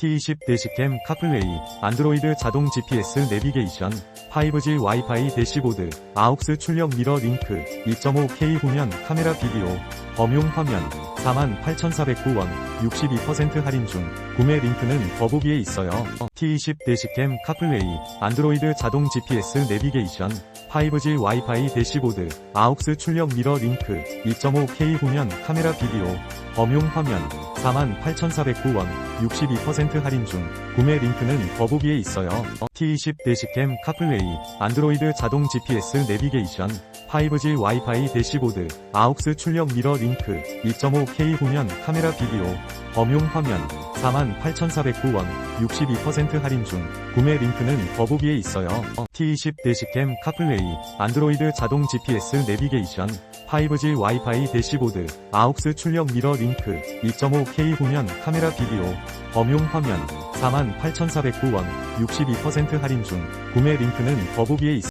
T20 대시캠 카플레이, 안드로이드 자동 GPS 내비게이션, 5G 와이파이 대시보드, 아욱스 출력 미러 링크, 2.5K 후면 카메라 비디오, 범용 화면, 48,409원, 62% 할인 중, 구매 링크는 더보기에 있어요. T20 대시캠 카플레이, 안드로이드 자동 GPS 내비게이션, 5G 와이파이 대시보드, 아욱스 출력 미러 링크, 2.5K 후면 카메라 비디오, 범용 화면, 48,409원, 62% 할인 중, 구매 링크는 더보기에 있어요. T20 대시캠 카플레이, 안드로이드 자동 GPS 내비게이션, 5G 와이파이 대시보드, 아욱스 출력 미러 링크, 2.5K 후면 카메라 비디오, 범용 화면, 48,409원, 62% 할인 중, 구매 링크는 더보기에 있어요. T20 대시캠 카플레이, 안드로이드 자동 GPS 내비게이션, 5G 와이파이 대시보드, 아욱스 출력 미러 링크, 2.5K 후면 카메라 비디오, 범용 화면, 48,409원, 62% 할인 중, 구매 링크는 더보기에 있어요.